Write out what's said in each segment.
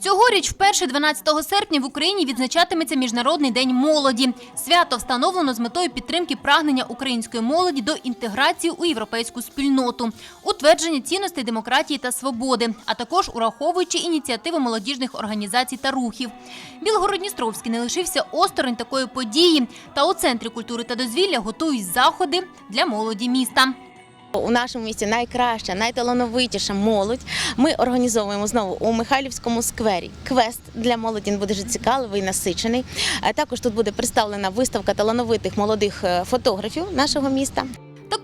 Цьогоріч вперше 12 серпня в Україні відзначатиметься Міжнародний день молоді. Свято встановлено з метою підтримки прагнення української молоді до інтеграції у європейську спільноту, утвердження цінностей демократії та свободи, а також ураховуючи ініціативи молодіжних організацій та рухів. Білгород-Дністровський не лишився осторонь такої події, та у центрі культури та дозвілля готують заходи для молоді міста. У нашому місті найкраща, найталановитіша молодь. Ми організовуємо знову у Михайлівському сквері квест для молоді. Він буде дуже цікавий, насичений. Е, Також тут буде представлена виставка талановитих молодих е, фотографів нашого міста.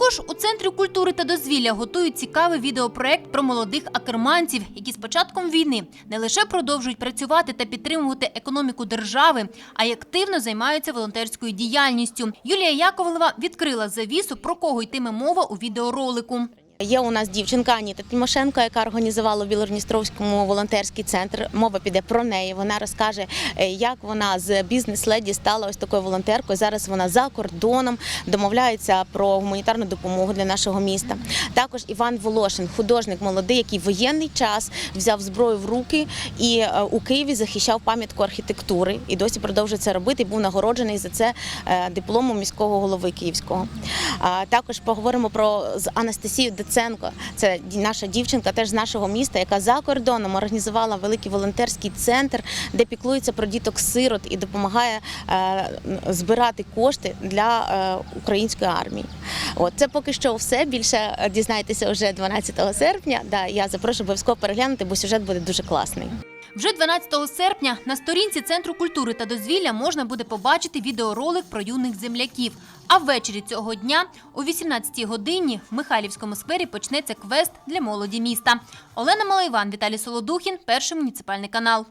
Також у центрі культури та дозвілля готують цікавий відеопроект про молодих акерманців, які з початком війни не лише продовжують працювати та підтримувати економіку держави, а й активно займаються волонтерською діяльністю. Юлія Яковлева відкрила завісу, про кого йтиме мова у відеоролику. Є у нас дівчинка Аніта Тимошенко, яка організувала у Білорністровському волонтерський центр. Мова піде про неї. Вона розкаже, е, як вона з бізнес-леді стала ось такою волонтеркою. Зараз вона за кордоном домовляється про гуманітарну допомогу для нашого міста. Також Іван Волошин, художник молодий, який воєнний час взяв зброю в руки і е, у Києві захищав пам'ятку архітектури і досі продовжує це робити. Був нагороджений за це е, дипломом міського голови Київського. Також поговоримо про з Анастасією Деценко. Це наша дівчинка, теж з нашого міста, яка за кордоном організувала великий волонтерський центр, де піклується про діток сирот і допомагає е, збирати кошти для е, української армії. От це поки що все. Більше е, дізнаєтеся вже 12 серпня. Да, я запрошую обов'язково переглянути, бо сюжет буде дуже класний. Вже 12 серпня на сторінці Центру культури та дозвілля можна буде побачити відеоролик про юних земляків. А ввечері цього дня о 18-й годині в Михайлівському сквері почнеться квест для молоді міста. Олена Малайван, Віталій Солодухін, перший муніципальний канал.